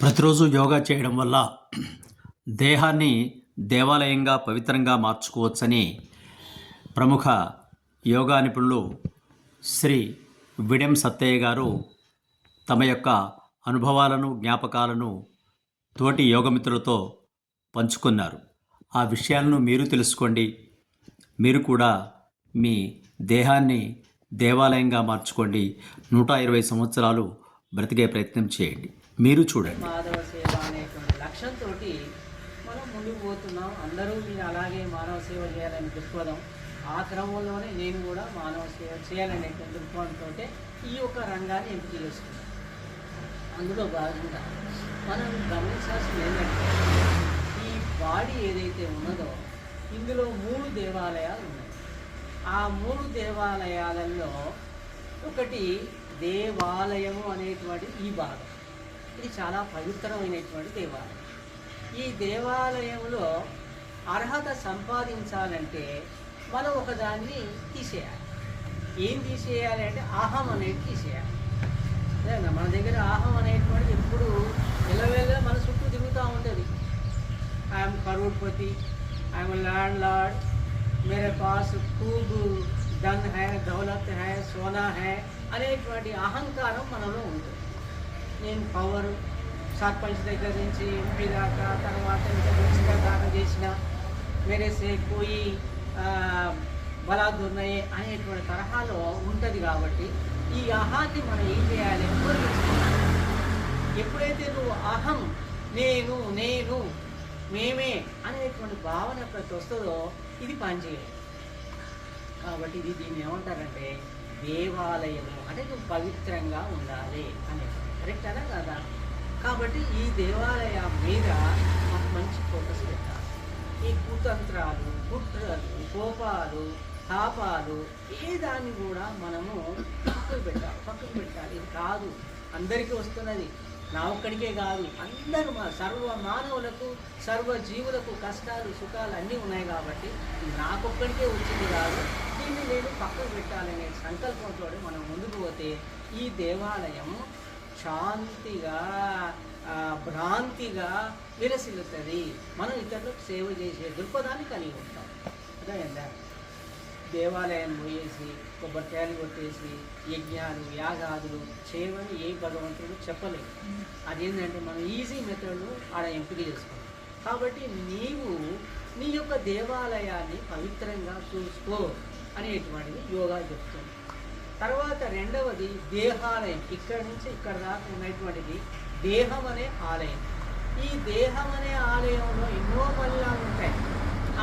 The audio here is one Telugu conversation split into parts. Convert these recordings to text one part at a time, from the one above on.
ప్రతిరోజు యోగా చేయడం వల్ల దేహాన్ని దేవాలయంగా పవిత్రంగా మార్చుకోవచ్చని ప్రముఖ యోగా నిపుణులు శ్రీ విడెం సత్తయ్య గారు తమ యొక్క అనుభవాలను జ్ఞాపకాలను తోటి యోగమిత్రులతో పంచుకున్నారు. ఆ విషయాలను మీరు తెలుసుకోండి. మీరు కూడా మీ దేహాన్ని దేవాలయంగా మార్చుకోండి. నూట ఇరవై సంవత్సరాలు బ్రతికే ప్రయత్నం చేయండి. మీరు చూడండి. మాధవ సేవ అనేటువంటి లక్ష్యంతో మనం ముందుకు పోతున్నాం. అందరూ మీరు అలాగే మానవ సేవ చేయాలని దృక్పథం. ఆ క్రమంలోనే నేను కూడా మానవ సేవ చేయాలనేటువంటి దృక్పథంతో ఈ యొక్క రంగాన్ని ఎంపిక చేసుకున్నాను. అందులో భాగంగా మనం గమనించాల్సింది ఏంటంటే ఈ బాడీ ఏదైతే ఉన్నదో ఇందులో మూడు దేవాలయాలు ఉన్నాయి. ఆ మూడు దేవాలయాలలో ఒకటి దేవాలయము అనేటువంటి ఈ భాగం. ఇది చాలా పవిత్రమైనటువంటి దేవాలయం. ఈ దేవాలయంలో అర్హత సంపాదించాలంటే మనం ఒకదాన్ని తీసేయాలి. ఏం తీసేయాలి అంటే ఆహం అనేది తీసేయాలి. మన దగ్గర ఆహం అనేటువంటిది ఎప్పుడు ఎలవేళ మన చుట్టూ తిరుగుతూ ఉంటుంది I'm crorepati I'm landlord మేరే పాస్ కూబ్ ధన్ హై దౌలత్ హై సోనా హై అనేటువంటి అహంకారం మనలో ఉంటుంది నేను పవర్ సర్పంచ్ దగ్గర నుంచి ఎంపీ దాకా తర్వాత ఇంకా మంచిగా దాకా చేసిన మేరేసే పోయి బలాదున్నాయి అనేటువంటి తరహాలో ఉంటుంది కాబట్టి ఈ అహాన్ని మనం ఏం చేయాలి? అని ఎప్పుడైతే నువ్వు అహం నేను నేను మేమే అనేటువంటి భావన ఎప్పుడైతే వస్తుందో ఇది పనిచేయాలి కాబట్టి ఇది దీన్ని ఏమంటారంటే దేవాలయము అంటే నువ్వు పవిత్రంగా ఉండాలి అనేది కరెక్టేనా కదా? కాబట్టి ఈ దేవాలయం మీద మనం మంచి ఫోకస్ పెట్టాలి. ఈ కుతంత్రాలు కుట్రలు కోపాలు తాపాలు ఏ దాన్ని కూడా మనము పక్కకు పెట్టాలి పక్కకు పెట్టాలి. ఇది కాదు. అందరికీ వస్తున్నది. నా ఒక్కడికే కాదు. అందరూ మా సర్వ మానవులకు సర్వ జీవులకు కష్టాలు సుఖాలు అన్నీ ఉన్నాయి కాబట్టి నాకొక్కడికే వచ్చింది కాదు. దీన్ని నేను పక్కకు పెట్టాలనే సంకల్పంతో మనం ముందుకు పోతే ఈ దేవాలయం శాంతిగా భ్రాంతిగా విరసిల్లుతుంది. మనం ఇతరులకు సేవ చేసే దృక్పథాన్ని కలిగి ఉంటాం. అదేందా దేవాలయం పోయేసి కొబ్బరికాయలు కొట్టేసి యజ్ఞాలు యాగాదులు చేయమని ఏ భగవంతుడు చెప్పలేదు. అదేంటంటే మనం ఈజీ మెథడ్ను ఆడ ఎంపిక చేసుకోవాలి కాబట్టి నీవు నీ యొక్క దేవాలయాన్ని పవిత్రంగా చూసుకో అనేటువంటిది యోగా చెప్తుంది. తర్వాత రెండవది దేహాలయం. ఇక్కడ నుంచి ఇక్కడ దాకా ఉన్నటువంటిది దేహం అనే ఆలయం. ఈ దేహం అనే ఆలయంలో ఎన్నో మలినాలు ఉంటాయి.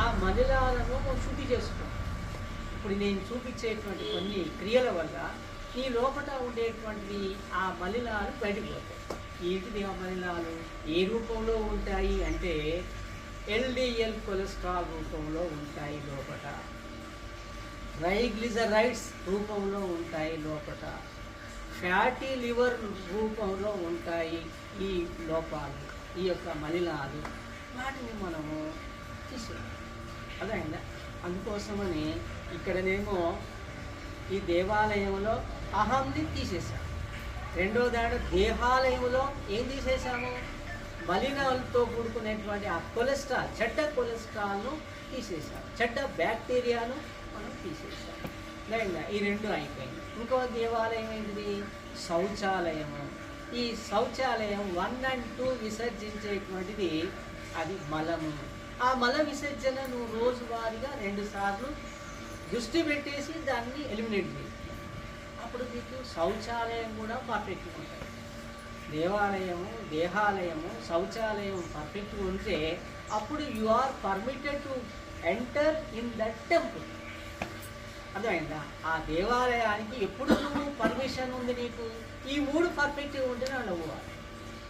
ఆ మలినాలను శుద్ధి చేసుకో ఇప్పుడు నేను చూపించేటువంటి కొన్ని క్రియల వల్ల ఈ లోపల ఉండేటువంటి ఆ మలినాలు బయటకు పోతాయి. ఏంటిది ఆ మలినాలు ఏ రూపంలో ఉంటాయి అంటే ఎల్డిఎల్ కొలెస్ట్రాల్ రూపంలో ఉంటాయి లోపల ట్రైగ్లిజరైడ్స్ రూపంలో ఉంటాయి లోపల ఫ్యాటీ లివర్ రూపంలో ఉంటాయి ఈ లోపాలు. ఈ యొక్క మలినాలు. వాటిని మనము తీసేయాలి అదైందా అందుకోసమని ఇక్కడనేమో ఈ దేవాలయంలో అహంని తీసేసాం రెండో దాడు దేహాలయంలో ఏం తీసేశాము? మలినాలతో కూడుకునేటువంటి ఆ కొలెస్ట్రాల్ చెడ్డ కొలెస్ట్రాల్ను తీసేసాం చెడ్డ బ్యాక్టీరియాను మనం తీసేసాం ఈ రెండు అయిపోయింది. ఇంకో దేవాలయం ఏంటిది? శౌచాలయము ఈ శౌచాలయం వన్ అండ్ టూ విసర్జించేటువంటిది అది మలము ఆ మల విసర్జన నువ్వు రోజువారీగా రెండు సార్లు దృష్టి పెట్టేసి దాన్ని ఎలిమినేట్ చేయి అప్పుడు నీకు శౌచాలయం కూడా పర్ఫెక్ట్గా ఉంటుంది. దేవాలయము దేహాలయము శౌచాలయం పర్ఫెక్ట్గా ఉంటే అప్పుడు you are permitted to enter in that temple అర్థమైందా? ఆ దేవాలయానికి ఎప్పుడు నువ్వు పర్మిషన్ ఉంది నీకు? ఈ మూడు పర్ఫెక్ట్గా ఉంటేనే అలా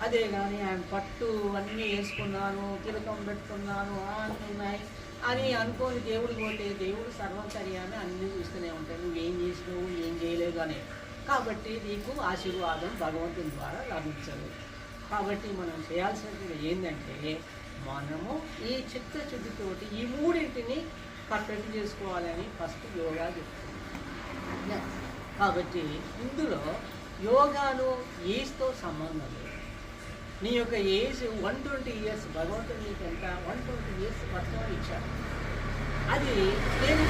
అదే కానీ ఆయన పట్టు అన్నీ వేసుకున్నాను తిలకం పెట్టుకున్నాను అంటున్నాయి ఉన్నాయి అని అనుకోని దేవుడు పోతే దేవుడు సర్వంతర్యాన్ని అన్నీ చూస్తూనే ఉంటాయి నువ్వు ఏం చేసినావు ఏం చేయలేదు అని. కాబట్టి నీకు ఆశీర్వాదం భగవంతుని ద్వారా లభించదు. కాబట్టి మనం చేయాల్సినది ఏంటంటే మనము ఈ చిత్తశుద్ధితోటి ఈ మూడింటిని పర్ఫెక్ట్ చేసుకోవాలని ఫస్ట్ యోగా చెప్తుంది. కాబట్టి ఇందులో యోగాను ఏజ్తో సంబంధం లేదు. నీ యొక్క ఏజ్ వన్ ట్వంటీ ఇయర్స్ భగవంతుడు నీకు ఎంత? వన్ ట్వంటీ ఇయర్స్ వర్తమానం ఇచ్చాడు. అది నేను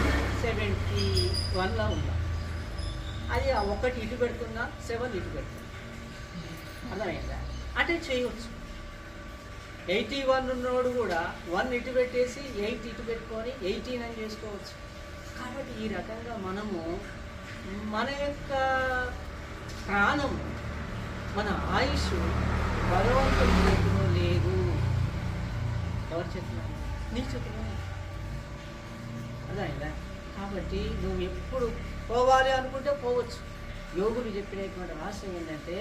సెవెంటీ వన్లో ఉన్నా అది ఒకటి ఇటు పెడుతున్నా సెవెన్ ఇటు పెడుతున్నా అర్థమైందా? అంటే చేయవచ్చు ఎయిటీ వన్ ఉన్నోడు కూడా వన్ ఇటు పెట్టేసి ఎయిట్ ఇటు పెట్టుకొని ఎయిటీన్ అని చేసుకోవచ్చు. కాబట్టి ఈ రకంగా మనము మన యొక్క ప్రాణం మన ఆయుష్ భగవంతుడి చేతిలో లేదు. ఎవరు చేతిలో నీ చేతిలో అదే కాబట్టి నువ్వు ఎప్పుడు పోవాలి అనుకుంటే పోవచ్చు. యోగులు చెప్పినటువంటి ఆశయం ఏంటంటే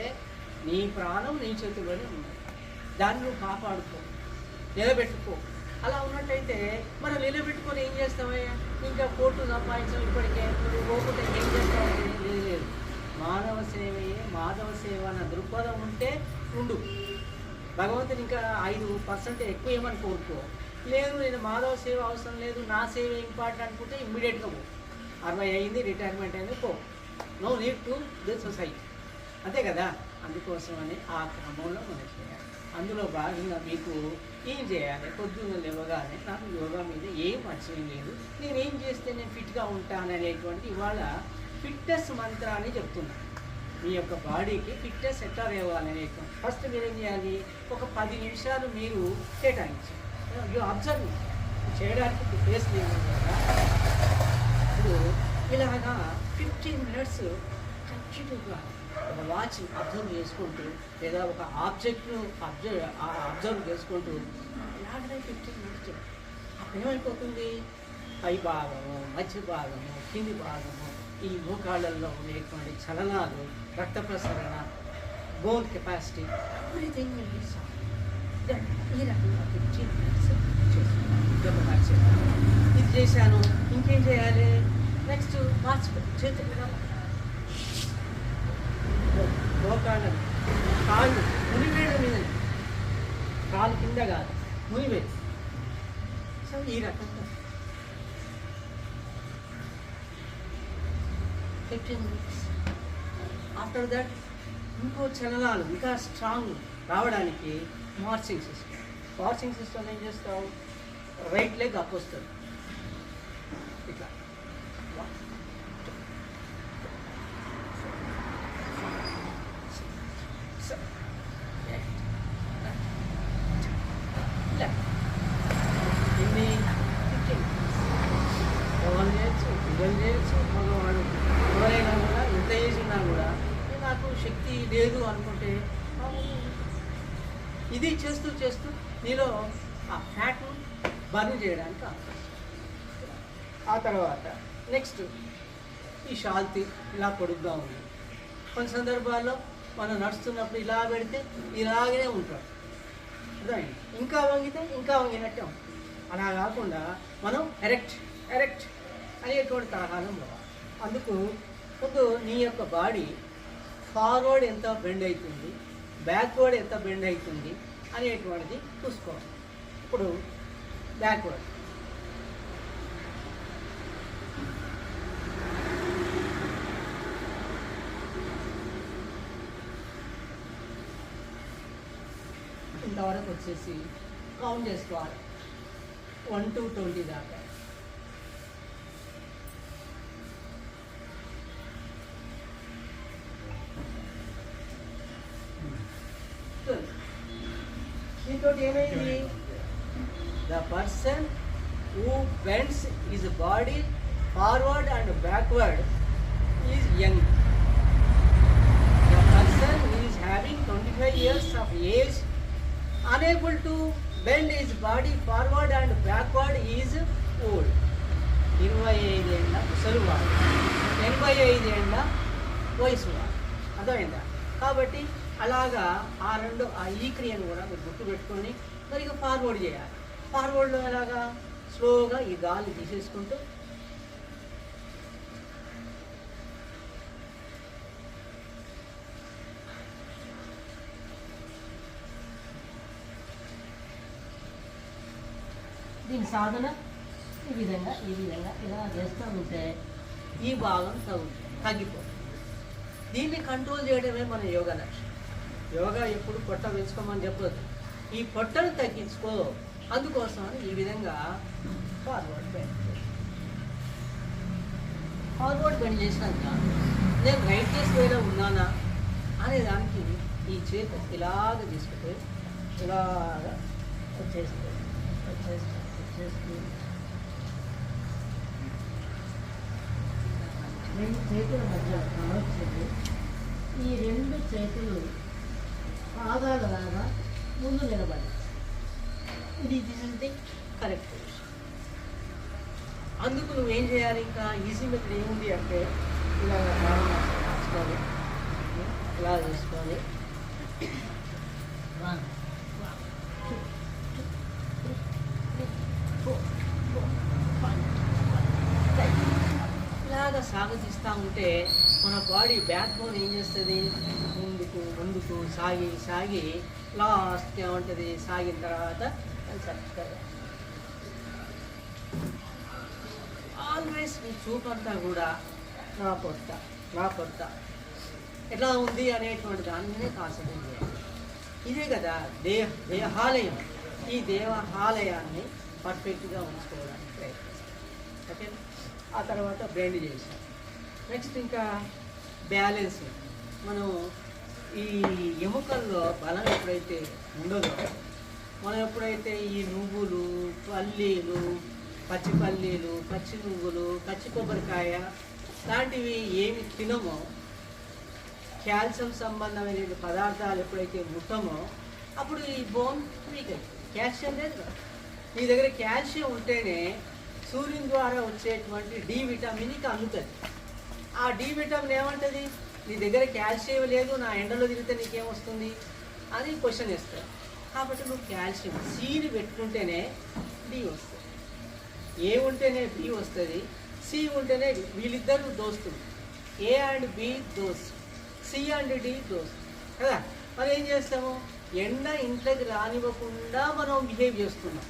నీ ప్రాణం నీ చేతిలోనే ఉంది. దాన్ని నువ్వు కాపాడుకో నిలబెట్టుకో. అలా ఉన్నట్టయితే మనం నిలబెట్టుకొని ఏం చేస్తామయ్యా? ఇంకా కోర్టు సంపాదించాం ఇప్పటికే. నువ్వు పోకుండా ఏం చేస్తావు? లేదు లేదు. మానవ సేవయే మాధవ సేవ అన్న దృక్పథం ఉంటే ఉండు. భగవంతుని ఇంకా ఐదు పర్సెంట్ ఎక్కువ ఏమని కోరుకో. లేదు నేను మాధవ సేవ అవసరం లేదు నా సేవ ఇంపార్టెంట్ అనుకుంటే ఇమ్మీడియట్గా పో. అరవై అయింది రిటైర్మెంట్ అయింది పో. No need to the society. అంతే కదా? అందుకోసమని ఆ క్రమంలో మనం చేయాలి. అందులో భాగంగా మీకు ఏం చేయాలి? పొద్దున్న లేవగానే నాకు యోగా మీద ఏం పరిచయం లేదు. నేను ఏం చేస్తే నేను ఫిట్గా ఉంటాననేటువంటి ఇవాళ ఫిట్నెస్ మంత్రాన్ని చెప్తున్నాను మీ యొక్క బాడీకి ఫిట్నెస్ ఎట్లా లేవాలి ఫస్ట్ మీరు ఏం చేయాలి? ఒక పది నిమిషాలు మీరు కేటాయించాలి యూ అబ్జర్వ్ చేయడానికి ప్లేస్ లేదు కదా. ఇప్పుడు ఇలాగా ఫిఫ్టీన్ మినిట్స్ కంటిన్యూగా ఒక వాచ్ అబ్జర్వ్ చేసుకుంటూ లేదా ఒక ఆబ్జెక్ట్ను అబ్జర్వ్ అబ్జర్వ్ చేసుకుంటూ లాగడే ఫిఫ్టీన్ మినిట్స్ అప్పుడు ఏమైపోతుంది? పై భాగము మధ్య భాగము కింది భాగము ఈ మోకాళ్ళల్లో ఉండేటువంటి చలనాలు రక్త ప్రసరణ బోన్ కెపాసిటీ ఎవ్రీథింగ్ విల్ ఈ రకంగా ఫిఫ్టీన్ మినిట్స్ చేస్తున్నాను. ఇది చేశాను. ఇంకేం చేయాలి? నెక్స్ట్ మార్చుకో చేతులు ఇలా కాళ్ళు మునివేడు మీద కాలు కింద కాదు మునివేడు సో ఈ రకంగా. ఫిఫ్టీన్ మినిట్స్ ఆఫ్టర్ దట్ ఇంకో చలనాలు ఇంకా స్ట్రాంగ్ రావడానికి మార్చింగ్ సిస్టమ్ మార్చింగ్ సిస్టమ్ ఏం చేస్తావు? రైట్ లెగ్ అప్ వస్తుంది ఇట్లా ఇన్ని ఎవరు చేయొచ్చు పిల్లలు చేయొచ్చు మగవాడు ఎవరైనా కూడా ఎంత ఏజ్ ఉన్నా కూడా "ఏ, నాకు శక్తి లేదు అనుకుంటే మామూలు ఇది చేస్తూ నీలో ఆ ఫ్యాట్ను బర్న్ చేయడానికి అవకాశం ఆ తర్వాత నెక్స్ట్ ఈ శాంతి ఇలా పొడుగ్గా ఉంది. కొన్ని సందర్భాల్లో మనం నడుస్తున్నప్పుడు ఇలా పెడితే ఇలాగే ఉంటాడు. అర్థమైంది? ఇంకా వంగితే ఇంకా వంగినట్టే ఉంటుంది. అలా కాకుండా మనం ఎరెక్ట్ ఎరెక్ట్ అనేటువంటి తరహాలో పోవాలి అందుకు ముందు నీ యొక్క బాడీ ఫార్వర్డ్ ఎంత బెండ్ అవుతుంది బ్యాక్వర్డ్ ఎంత బెండ్ అవుతుంది అనేటువంటిది చూసుకోవాలి. ఇప్పుడు బ్యాక్వర్డ్ ఇంతవరకు వచ్చేసి కౌంట్ చేసుకోవాలి. వన్ టు ట్వంటీ దాకా. Is body forward and backward is young the person is having twenty five years of age unable to bend his body forward and backward is old. ఇరవై ఐదేళ్ళ ముసలివాడు ఎనభై ఐదేళ్ళ వయసువాడు అర్థమైందా కాబట్టి అలాగా ఆ రెండు ఆ ఈ క్రియను కూడా మీరు గుర్తుపెట్టుకొని మరి ఇక ఫార్వర్డ్ చేయాలి. ఫార్వర్డ్లో ఎలాగా? స్లోగా ఈ గాలి తీసేసుకుంటూ దీని సాధన ఈ విధంగా ఈ విధంగా ఇలా చేస్తూ ఉంటే ఈ భాగం తగ్గు తగ్గిపోతుంది. దీన్ని కంట్రోల్ చేయడమే మన యోగా లక్ష్యం. యోగా ఎప్పుడు పొట్ట పెంచుకోమని చెప్పొద్దు. ఈ పొట్టను తగ్గించుకో. అందుకోసం ఈ విధంగా ఫార్వర్డ్ బెండ్ ఫార్వర్డ్ బెండ్ చేసినాక నేను రైట్ చేసేలా ఉన్నానా అనే దానికి ఈ చేతి ఇలాగ తీసుకుపోయి ఇలాగ వచ్చేస్తుంది వచ్చేస్తుంది వచ్చేస్తుంది రెండు చేతుల మధ్య వచ్చేది ఈ రెండు చేతులు పాదాల లాగా ముందు నిలబడి ఇది ఇది కరెక్ట్ పొజిషన్ అందుకు నువ్వేం చేయాలి ఇంకా? ఈజీ మెథడ్ ఏముంది అంటే ఇలా తీసుకోవాలి ఇలా five. ఇలాగా సాగతీస్తూ ఉంటే మన బాడీ బ్యాక్ బోన్ ఏం చేస్తుంది? ముందుకు ముందుకు సాగి సాగి లాస్ట్ ఏమంటుంది? సాగిన తర్వాత ఆల్వేస్ మీ చూపంతా కూడా నా పొట్ట నా పొట్ట. ఎట్లా ఉంది అనేటువంటి దాన్ని మీదే కాన్సన్ట్రేట్ చేయాలి. ఇదే కదా దేహ దేహాలయం. ఈ దేవాలయాన్ని పర్ఫెక్ట్గా ఉంచుకోవడానికి ప్రయత్నిస్తాం. ఓకే? ఆ తర్వాత బ్లెండ్ చేసాం నెక్స్ట్ ఇంకా బ్యాలెన్స్ మనం ఈ ఎముకల్లో బలం ఎప్పుడైతే ఉండదో మనం ఎప్పుడైతే ఈ నువ్వులు పల్లీలు పచ్చి పల్లీలు పచ్చి నువ్వులు పచ్చి కొబ్బరికాయ లాంటివి ఏమి తినమో కాల్షియం సంబంధమైన పదార్థాలు ఎప్పుడైతే ముట్టమో అప్పుడు ఈ బోన్ వీక్ కాల్షియం లేదు కదా. నీ దగ్గర కాల్షియం ఉంటేనే సూర్యుని ద్వారా వచ్చేటువంటి డి విటమిన్ నీకు అందుతుంది. ఆ డి విటమిన్ ఏమంటుంది? నీ దగ్గర కాల్షియం లేదు నా ఎండలో తిరిగితే నీకేమొస్తుంది అని క్వశ్చన్ ఇస్తారు కాబట్టి నువ్వు కాల్షియం సీని పెట్టుకుంటేనే డి వస్తుంది. ఏ ఉంటేనే బి వస్తుంది సి ఉంటేనే వీళ్ళిద్దరు దోస్తులు. ఏ అండ్ బి దోస్త్ సి అండ్ డి దోస్త్ కదా? మరి ఏం చేస్తాము? ఎండ ఇంట్లోకి రానివ్వకుండా మనం బిహేవ్ చేస్తున్నాం.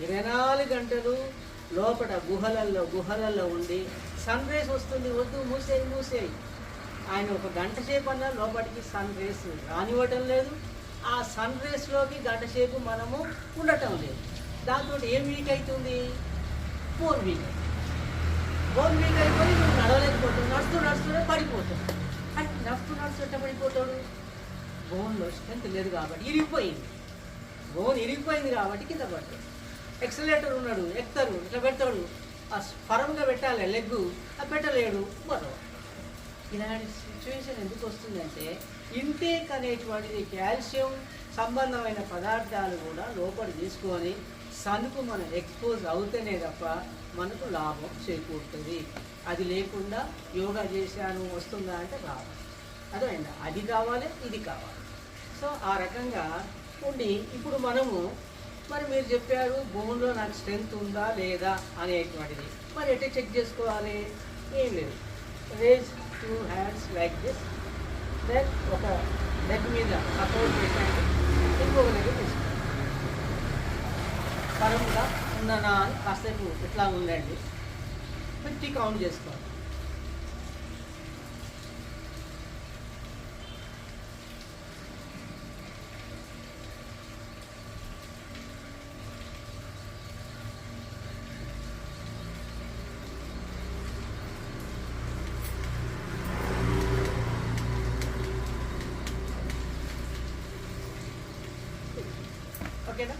ఇరవై నాలుగు గంటలు లోపల గుహలల్లో గుహలల్లో ఉండి సన్ రేస్ వస్తుంది వద్దు మూసేయి మూసేయి. ఆయన ఒక గంట సేపు అన్నా లోపలికి సన్ రేస్ రానివ్వటం లేదు ఆ సన్ రేస్లోకి గంట సేపు మనము ఉండటం లేదు. దాంతో ఏం వీక్ అవుతుంది బోన్ వీక్ బోన్ వీక్ అయిపోయి నువ్వు నడవలేకపోతుంది నడుస్తూ నడుస్తూనే పడిపోతుంది అంటే నడుస్తూ నడుస్తుంటే పడిపోతాడు బోన్లో స్ట్రెంత్ లేదు కాబట్టి ఇరిగిపోయింది. బోన్ ఇరిగిపోయింది కాబట్టి కింద పడతాడు ఎక్సలేటర్ ఉన్నాడు ఎక్కుతారు ఇట్లా పెడతాడు. ఆ ఫరంగా పెట్టాలి లెగ్గు ఆ పెట్టలేడు మరో ఇలాంటి సిచ్యువేషన్ ఎందుకు వస్తుందంటే ఇంటేక్ అనేటువంటిది కాల్షియం సంబంధమైన పదార్థాలు కూడా లోపల తీసుకొని సనుకు మనం ఎక్స్పోజ్ అవుతేనే తప్ప మనకు లాభం చేకూరుతుంది. అది లేకుండా యోగా చేశాను వస్తుందా అంటే రాదు. అర్థమైందా? అది కావాలి ఇది కావాలి. సో ఆ రకంగా ఉండి ఇప్పుడు మనము మరి మీరు చెప్పారు బోన్లో నాకు స్ట్రెంగ్త్ ఉందా లేదా అనేటువంటిది. మరి ఎట్లా చెక్ చేసుకోవాలి? ఏం లేదు. Raise two hands like this then ఒక లెగ్ మీద సపోర్ట్ పెట్టండి ఇంకొక లెగ్ తీసుకోండి పరంగా ఉందనా అని కాసేపు ఇట్లా ఉండండి ఫిఫ్టీ కౌంట్ చేసుకోండి ఓకేనా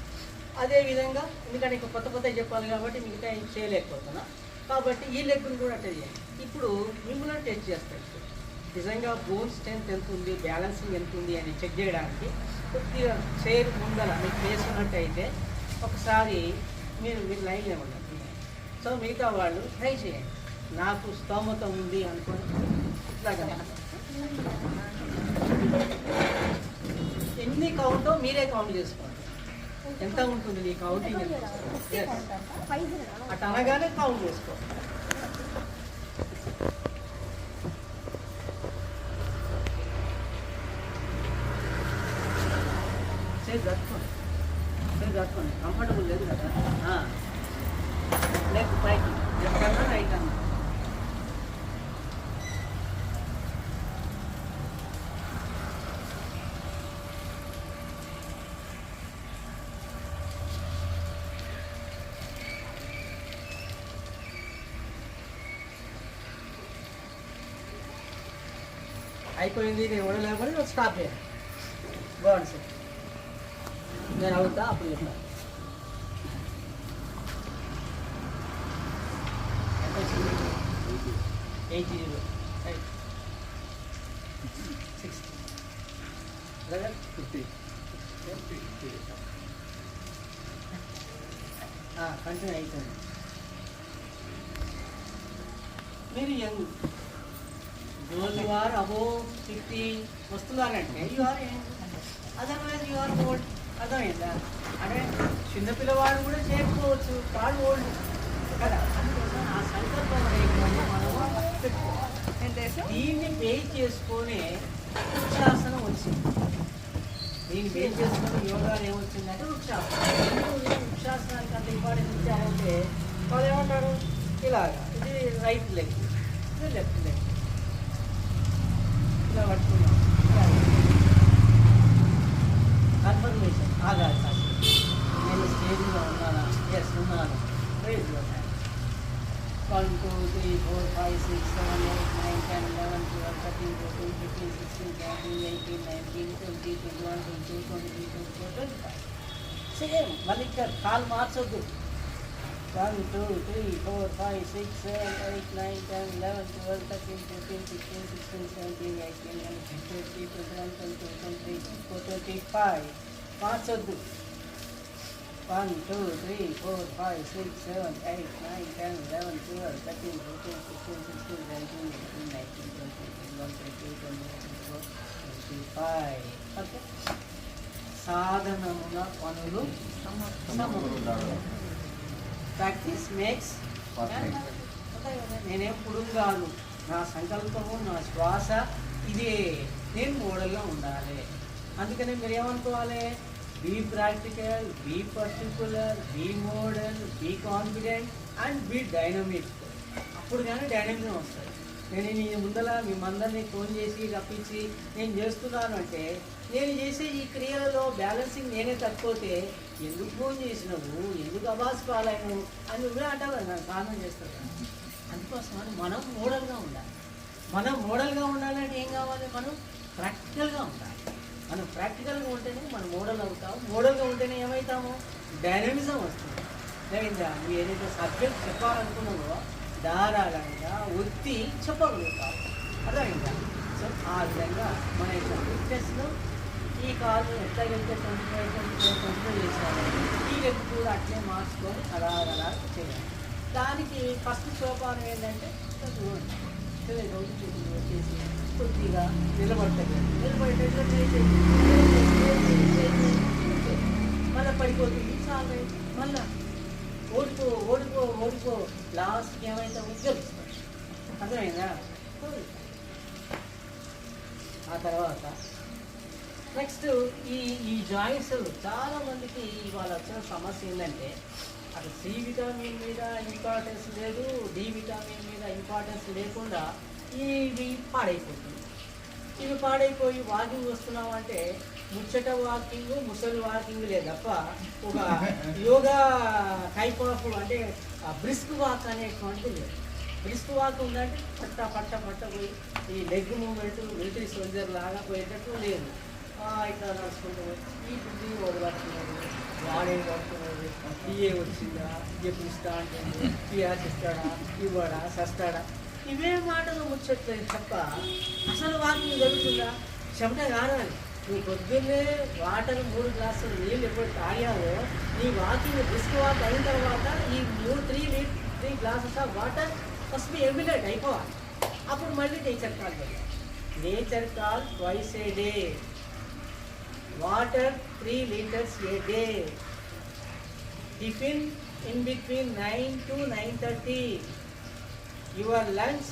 అదే విధంగా ఎందుకంటే ఇంకా కొత్త కొత్త చెప్పాలి కాబట్టి మిగతా ఏం చేయలేకపోతున్నా. కాబట్టి ఈ లెక్కను కూడా అట్లా ఇప్పుడు మిమ్మల్ని టెస్ట్ చేస్తాయి నిజంగా బోన్ స్ట్రెంత్ ఎంత ఉంది బ్యాలెన్సింగ్ ఎంత ఉంది అని చెక్ చేయడానికి కొద్దిగా చైర్ ముందర మీకు వేసుకున్నట్టయితే ఒకసారి మీరు మీరు లైన్లో ఉండండి. సో మిగతా వాళ్ళు ట్రై చేయండి. నాకు స్తోమత ఉంది అనుకోండి. ఇట్లాగా. ఎన్ని కౌంటో మీరే కౌంట్ చేసుకోండి ఎంత ఉంటుంది నీ కౌంటింగ్ ఎంత? Yes. అటు అనగానే కౌంట్ చేసుకో. చేసి కట్టుకోండి చేసి కట్టుకోండి కంఫర్టబుల్ లేదు కదా. లెఫ్ట్ పైకి లెఫ్ట్ అన్నా రైట్ అన్నా అయిపోయింది నేను ఉండలేకపోతే స్టాప్ చేయాలి. బాగుంది సార్. నేను అవుతా అప్పుడు చెప్తాను ఎంత eight zero. Right sixty fifty continue అవుతుంది మీరు young goal you are above fifty వస్తున్నారంటే you are otherwise you are old. అర్థమైందా? అంటే చిన్నపిల్లవాడు కూడా చేయకపోవచ్చు వాడు ఓల్డ్. కదా? అందుకోసం ఆ సంకల్పం అనేటువంటి మనం పెట్టుకోవాలి దీన్ని బేస్ చేసుకొని వృక్షాసనం వచ్చింది. దీన్ని బేస్ చేసుకొని యోగా ఏమొచ్చిందంటే వృక్షాసనం. వృక్షాసనానికి అంత ఇంపార్టెన్స్ ఇచ్చారంటే వాళ్ళు ఏమంటారు? ఇలాగా ఇది రైట్ లెగ్ ఇది లెఫ్ట్ లెగ్. ఇలా పట్టుకున్నాం కన్ఫర్మేషన్ ఆగాలి కాస్త నేను స్టేజ్లో ఉన్నానా ఎస్ ఉన్నాను prize one two three four five six seven eight nine ten eleven twelve thirteen fourteen fifteen sixteen seventeen eighteen nineteen twenty twenty one twenty two twenty three twenty four twenty five same మళ్ళీ ఇక్కడ call మార్చొద్దు One two three four five six seven eight nine ten eleven twelve thirteen fourteen fifteen sixteen seventeen eighteen nineteen twenty twenty one twenty two twenty three four twenty five మార్చొద్దు one two three four five six seven eight nine ten eleven twelve thirteen fourteen fifteen sixteen seventeen eighteen nineteen twenty twenty one twenty twenty twenty four twenty five okay సాధనమున పనులు సమకూరుతాయి. ప్రాక్టీస్ మేక్స్ నేనేం పొడుగు కాదు నా సంకల్పము నా శ్వాస ఇదే. నేను మోడల్గా ఉండాలి. అందుకని మీరు ఏమనుకోవాలి be practical be particular be model be confident and be dynamic అప్పుడు కానీ డైనమిజం వస్తుంది నేను మీ ముందల మీ మందరిని ఫోన్ చేసి రప్పించి నేను చేస్తున్నాను అంటే నేను చేసే ఈ క్రియలలో బ్యాలెన్సింగ్ నేనే తప్పిపోతే ఎందుకు ఫోన్ చేసినావు? ఎందుకు అబాస్ పాలైనవు అని నువ్వే అంటావు కదా కారణం చేస్తావు అందుకోసం అందుకోసమని మనం మోడల్గా ఉండాలి. మనం మోడల్గా ఉండాలంటే ఏం కావాలి మనం? ప్రాక్టికల్గా ఉండాలి. మనం ప్రాక్టికల్గా ఉంటేనే మనం మోడల్ అవుతాం. మోడల్గా ఉంటేనే ఏమవుతాము? డైనమిజం వస్తుంది. లేదా నువ్వు ఏదైతే సబ్జెక్ట్ చెప్పాలనుకున్నావో ధారాళంగా ఒత్తి చెప్పగలుగుతావు. అర్థమైందా? సో ఆ విధంగా మన యొక్క ఫిట్నెస్లో ఈ కాలు ఎట్లా వెళ్తే twenty five twenty five twenty five చేసాము ఈ లెగ్ కూడా అట్లే మార్చుకొని అలా అలా చేయాలి. దానికి ఫస్ట్ సోపానం ఏంటంటే ఇట్లా చూడండి రోజు చూపులు వచ్చేసి కొద్దిగా నిలబడతాయి. నిలబడేటట్లు చేసేది మళ్ళీ పడిపోతుంది. సాగు మళ్ళా ఓడిపో ఓడిపో ఓడిపో. లాస్ట్కి ఏమైతే గెలుస్తాడు అర్థమైందా? ఆ తర్వాత నెక్స్ట్ ఈ ఈ జాయింట్స్ చాలా మందికి ఇవాళ వచ్చిన సమస్య ఏంటంటే అటు సి విటమిన్ మీద ఇంపార్టెన్స్ లేదు డి విటమిన్ మీద ఇంపార్టెన్స్ లేకుండా ఇవి పాడైపోతుంది ఇవి పాడైపోయి వాకింగ్ వస్తున్నాం అంటే ముచ్చట వాకింగ్ ముసలి వాకింగ్ లేదు తప్ప ఒక యోగా టైప్ ఆఫ్ అంటే బ్రిస్క్ వాక్ అనేటువంటిది లేదు. బ్రిస్క్ వాక్ ఉందంటే పట్ట పట్ట పట్ట పోయి ఈ లెగ్ మూమెంట్ మిలిటరీ సోల్జర్ లాగా పోయేటట్టు లేదు. ఇట్లా నడుచుకుంటూ ఈ బుద్ధి వాడు పడుతున్నాడు వాడే పడుతున్నాడు ఇయే వచ్చిందా? ఎప్పుడు ఇస్తా అంటే పియాస్ ఇస్తాడా ఇవ్వడా? సస్తాడా? ఇవే మాటలు ముచ్చట్లేదు తప్ప అసలు వాకింగ్ జరుగుతుందా చెమట కానాలి నీ పొద్దున్నే వాటర్ మూడు గ్లాసులు నీళ్ళు ఎప్పుడు తాగావో నీ వాకింగ్ బ్రిస్క్ వాక్ అయిన తర్వాత ఈ మూడు three three glasses of water first మీ ఎమిలేట్ అయిపోవాలి. అప్పుడు మళ్ళీ నేచర్ కాల్ వెళ్ళాలి nature call twice a day water 3 liters a day tiffin in between 9 to 9.30 your lunch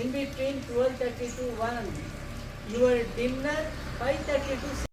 in between 12.30 to 1 your dinner 5.30 to 6